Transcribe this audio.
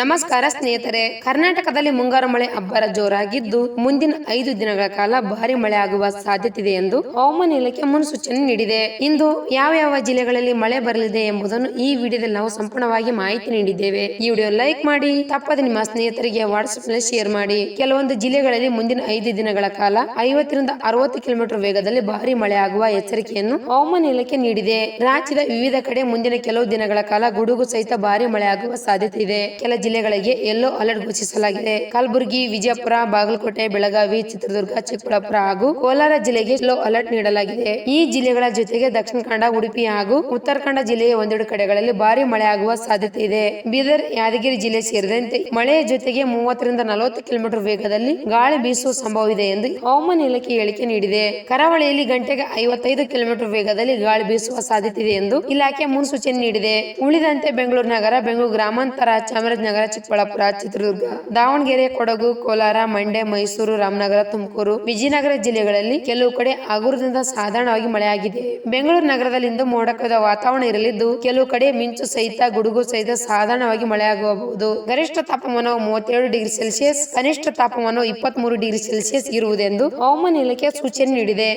ನಮಸ್ಕಾರ ಸ್ನೇಹಿತರೆ, ಕರ್ನಾಟಕದಲ್ಲಿ ಮುಂಗಾರು ಮಳೆ ಅಬ್ಬರ ಜೋರಾಗಿದ್ದು ಮುಂದಿನ ಐದು ದಿನಗಳ ಕಾಲ ಭಾರಿ ಮಳೆ ಆಗುವ ಸಾಧ್ಯತೆ ಇದೆ ಎಂದು ಹವಾಮಾನ ಇಲಾಖೆ ಮುನ್ಸೂಚನೆ ನೀಡಿದೆ. ಇಂದು ಯಾವ ಯಾವ ಜಿಲ್ಲೆಗಳಲ್ಲಿ ಮಳೆ ಬರಲಿದೆ ಎಂಬುದನ್ನು ಈ ವಿಡಿಯೋದಲ್ಲಿ ನಾವು ಸಂಪೂರ್ಣವಾಗಿ ಮಾಹಿತಿ ನೀಡಿದ್ದೇವೆ. ಈ ವಿಡಿಯೋ ಲೈಕ್ ಮಾಡಿ, ತಪ್ಪದೆ ನಿಮ್ಮ ಸ್ನೇಹಿತರಿಗೆ ವಾಟ್ಸ್ಆಪ್ನಲ್ಲಿ ಶೇರ್ ಮಾಡಿ. ಕೆಲವೊಂದು ಜಿಲ್ಲೆಗಳಲ್ಲಿ ಮುಂದಿನ ಐದು ದಿನಗಳ ಕಾಲ ಐವತ್ತರಿಂದ ಅರವತ್ತು ಕಿಲೋಮೀಟರ್ ವೇಗದಲ್ಲಿ ಭಾರಿ ಮಳೆ ಆಗುವ ಎಚ್ಚರಿಕೆಯನ್ನು ಹವಾಮಾನ ಇಲಾಖೆ ನೀಡಿದೆ. ರಾಜ್ಯದ ವಿವಿಧ ಕಡೆ ಮುಂದಿನ ಕೆಲವು ದಿನಗಳ ಕಾಲ ಗುಡುಗು ಸಹಿತ ಭಾರಿ ಮಳೆ ಆಗುವ ಸಾಧ್ಯತೆ ಇದೆ ಕೆಲ ಜಿಲ್ಲೆಗಳಿಗೆ ಯೆಲ್ಲೋ ಅಲರ್ಟ್ ಘೋಷಿಸಲಾಗಿದೆ. ಕಲಬುರಗಿ, ವಿಜಯಪುರ, ಬಾಗಲಕೋಟೆ, ಬೆಳಗಾವಿ, ಚಿತ್ರದುರ್ಗ, ಚಿಕ್ಕಬಳ್ಳಾಪುರ ಹಾಗೂ ಕೋಲಾರ ಜಿಲ್ಲೆಗೆ ಯೆಲ್ಲೋ ಅಲರ್ಟ್ ನೀಡಲಾಗಿದೆ. ಈ ಜಿಲ್ಲೆಗಳ ಜೊತೆಗೆ ದಕ್ಷಿಣ ಕನ್ನಡ, ಉಡುಪಿ ಹಾಗೂ ಉತ್ತರ ಕನ್ನಡ ಜಿಲ್ಲೆಯ ಒಂದೆರಡು ಕಡೆಗಳಲ್ಲಿ ಭಾರಿ ಮಳೆ ಆಗುವ ಸಾಧ್ಯತೆ ಇದೆ. ಬೀದರ್, ಯಾದಗಿರಿ ಜಿಲ್ಲೆ ಸೇರಿದಂತೆ ಮಳೆಯ ಜೊತೆಗೆ ಮೂವತ್ತರಿಂದ ನಲವತ್ತು ಕಿಲೋಮೀಟರ್ ವೇಗದಲ್ಲಿ ಗಾಳಿ ಬೀಸುವ ಸಂಭವ ಇದೆ ಎಂದು ಹವಾಮಾನ ಇಲಾಖೆ ಹೇಳಿಕೆ ನೀಡಿದೆ. ಕರಾವಳಿಯಲ್ಲಿ ಗಂಟೆಗೆ ಐವತ್ತೈದು ಕಿಲೋಮೀಟರ್ ವೇಗದಲ್ಲಿ ಗಾಳಿ ಬೀಸುವ ಸಾಧ್ಯತೆ ಇದೆ ಎಂದು ಇಲಾಖೆ ಮುನ್ಸೂಚನೆ ನೀಡಿದೆ. ಉಳಿದಂತೆ ಬೆಂಗಳೂರು ನಗರ, ಬೆಂಗಳೂರು ಗ್ರಾಮಾಂತರ, ಚಾಮರಾಜನಗರ ಚಿಕ್ಕಬಳ್ಳಾಪುರ, ಚಿತ್ರದುರ್ಗ, ದಾವಣಗೆರೆ, ಕೊಡಗು, ಕೋಲಾರ, ಮಂಡ್ಯ, ಮೈಸೂರು, ರಾಮನಗರ, ತುಮಕೂರು, ವಿಜಯನಗರ ಜಿಲ್ಲೆಗಳಲ್ಲಿ ಕೆಲವು ಕಡೆ ಹಗುರದಿಂದ ಸಾಧಾರಣವಾಗಿ ಮಳೆಯಾಗಿದೆ. ಬೆಂಗಳೂರು ನಗರದಲ್ಲಿ ಇಂದು ಮೋಡಕದ ವಾತಾವರಣ ಇರಲಿದ್ದು, ಕೆಲವು ಕಡೆ ಮಿಂಚು ಸಹಿತ, ಗುಡುಗು ಸಹಿತ ಸಾಧಾರಣವಾಗಿ ಮಳೆಯಾಗಬಹುದು. ಗರಿಷ್ಠ ತಾಪಮಾನವು ಮೂವತ್ತೇಳು ಡಿಗ್ರಿ ಸೆಲ್ಸಿಯಸ್, ಕನಿಷ್ಠ ತಾಪಮಾನವು ಇಪ್ಪತ್ತ್ ಮೂರು ಡಿಗ್ರಿ ಸೆಲ್ಸಿಯಸ್ ಇರುವುದೆಂದು ಹವಾಮಾನ ಇಲಾಖೆ ಸೂಚನೆ ನೀಡಿದೆ.